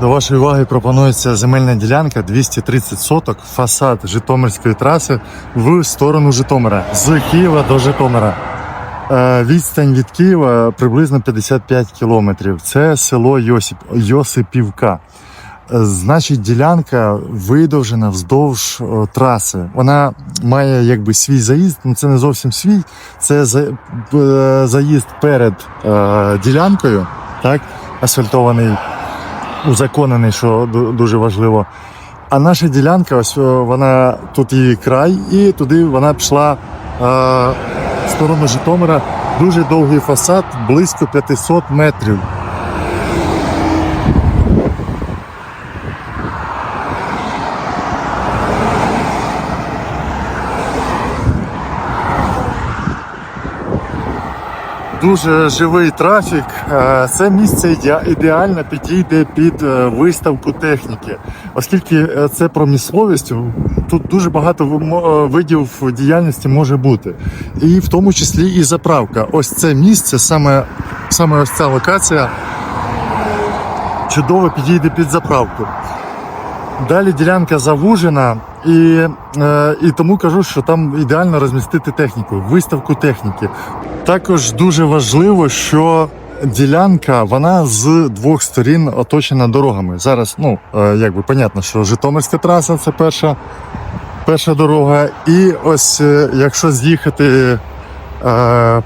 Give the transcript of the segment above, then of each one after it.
До вашої уваги пропонується земельна ділянка 230 соток, фасад Житомирської траси в сторону Житомира з Києва до Житомира. Е, Відстань від Києва приблизно 55 кілометрів. Це село Йосип, Йосипівка. Е, Значить, ділянка видовжена вздовж траси. Вона має якби свій заїзд, ну це не зовсім свій, це е, заїзд перед е, ділянкою, так, асфальтований, узаконений, що ду- дуже важливо. А наша ділянка, ось вона тут її край, і туди вона пішла е, в сторону Житомира. Дуже довгий фасад, близько 500 метрів. Дуже живий трафік. Е, Це місце ідеально підійде під е, виставку техніки, оскільки е, це промисловість. Тут дуже багато видів діяльності може бути, і в тому числі і заправка. Ось це місце, саме, саме ось ця локація чудово підійде під заправку. Далі ділянка завужена, і, е, і тому кажу, що там ідеально розмістити техніку, виставку техніки. Також дуже важливо, що ділянка вона з двох сторін оточена дорогами. Зараз, ну е, якби понятно, що Житомирська траса це перша, перша дорога. І ось е, якщо з'їхати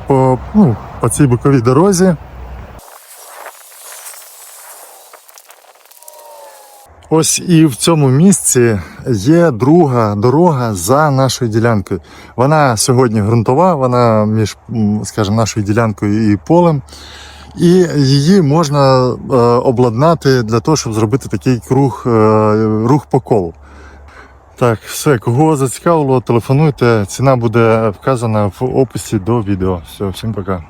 по, ну, по цій боковій дорозі. Ось і в цьому місці є друга дорога за нашою ділянкою. Вона сьогодні ґрунтова, вона між, скажімо, нашою ділянкою і полем. І її можна е, обладнати для того, щоб зробити такий круг, е, рух по колу. Так, все, кого зацікавило, телефонуйте. Ціна буде вказана в описі до відео. Все, всім пока.